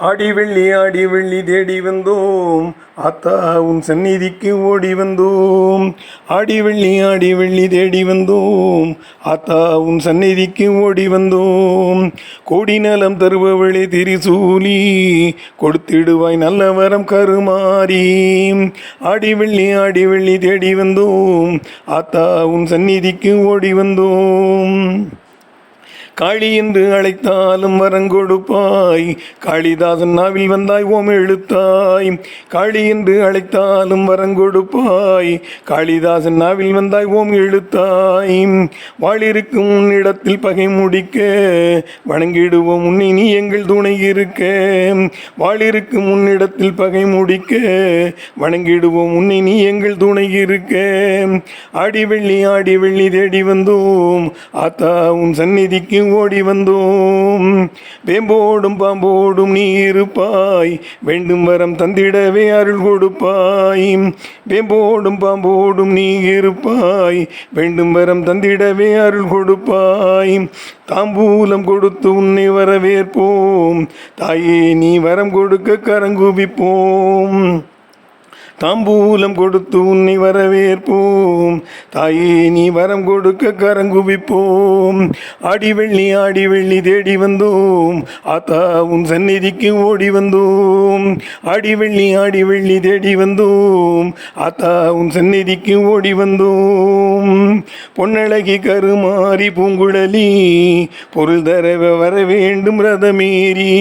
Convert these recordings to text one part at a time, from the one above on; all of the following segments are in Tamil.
ஆடி வெள்ளி ஆடி வெள்ளி தேடி வந்தோம். ஆத்தா உன் சந்நிதிக்கு ஓடி வந்தோம். ஆடி வெள்ளி ஆடி வெள்ளி தேடி வந்தோம். ஆத்தா உன் சந்நிதிக்கு ஓடி வந்தோம். கோடி நலம் தருபவளே திரிசூலி கொடுத்திடுவாய் நல்ல வரம் கருமாறி. ஆடி வெள்ளி ஆடி வெள்ளி தேடி வந்தோம். ஆத்தா உன் சந்நிதிக்கு ஓடி வந்தோம். காளி என்று அழைத்தாலும் வரங்கொடுப்பாய் காளிதாசன் நாவில் வந்தாய் ஓம் எழுத்தாய். காளி என்று அழைத்தாலும் வரங்கொடுப்பாய் காளிதாசன் நாவில் வந்தாய் ஓம் எழுத்தாய். வாழிருக்கும் உன்னிடத்தில் பகை முடிக்க வணங்கிடுவோம் உன்னை நீ எங்கள் துணை இருக்க. வாழிருக்கும் உன்னிடத்தில் பகை முடிக்க வணங்கிடுவோம் உன்னை நீ எங்கள் துணை இருக்க. ஆடி வெள்ளி ஆடி வெள்ளி தேடி வந்தோம். ஆத்தா உன் சந்நிதிக்கு ஓடி வந்தோம். வேம்போடும் பாம்போடும் நீ இருப்பாய் வேண்டும் வரம் தந்திடவே அருள் கொடுப்பாய். வேம்போடும் பாம்போடும் நீ இருப்பாய் வேண்டும் வரம் தந்திடவே அருள் கொடுப்பாய். தாம்பூலம் கொடுத்து உன்னை வரவேற்போம். தாயே நீ வரம் கொடுக்க கரங்குவிப்போம். தாம்பூலம் கொடுத்து உன்னை வரவேற்போம். தாயே நீ வரம் கொடுக்க கரங்குவிப்போம். ஆடி வெள்ளி ஆடி வெள்ளி தேடி வந்தோம். ஆத்தா உன் சந்நிதிக்கு ஓடி வந்தோம். ஆடி வெள்ளி ஆடி வெள்ளி தேடி வந்தோம். ஆத்தா உன் சந்நிதிக்கு ஓடி வந்தோம். பொன்னழகி கருமாறி பூங்குழலி பொருள் தர வர வேண்டும் ரதமேறி.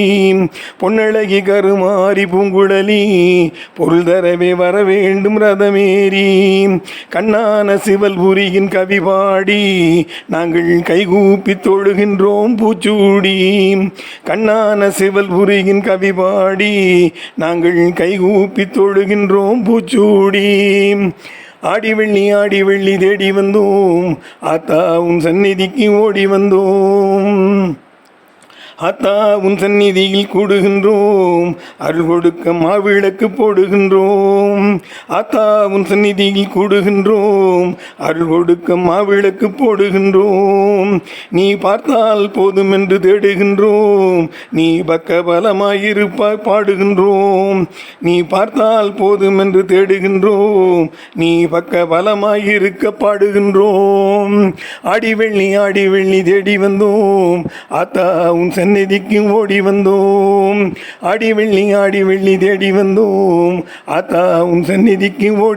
பொன்னழகி கருமாறி பூங்குழலி பொருள் தரவே வர வேண்டும் ரதமேறி கண்ணான சிவல்புரியின் கவி பாடி நாங்கள் கைகூப்பி தொழுகின்றோம் பூச்சூடி. கண்ணான சிவல்புரியின் கவி பாடி நாங்கள் கைகூப்பி தொழுகின்றோம் பூச்சூடி. ஆடி வெள்ளி ஆடி வெள்ளி தேடி வந்தோம். ஆத்தா உன் சந்நிதிக்கு ஓடி வந்தோம். ஆத்தா உன் சந்நிதியில் கூடுகின்றோம். அருள் கொடுக்க மாவிளக்கு போடுகின்றோம். ஆத்தா உன் சந்நிதியில் கூடுகின்றோம். அருள் கொடுக்க மாவிளக்கு போடுகின்றோம். நீ பார்த்தால் போதும் என்று தேடுகின்றோம். நீ பக்க பலமாயிருப்பாய் பாடுகின்றோம். நீ பார்த்தால் போதும் என்று தேடுகின்றோம். நீ பக்க பலமாயிருக்க பாடுகின்றோம். ஆடி வெள்ளி ஆடி வெள்ளி தேடி வந்தோம். ஆத்தா உன் சந்நிதிக்கு ஓடி வந்தோம். ஆடி வெள்ளி ஆடி வெள்ளி தேடி வந்தோம். ஆத்தா உன் சந்நிதிக்கு ஓடி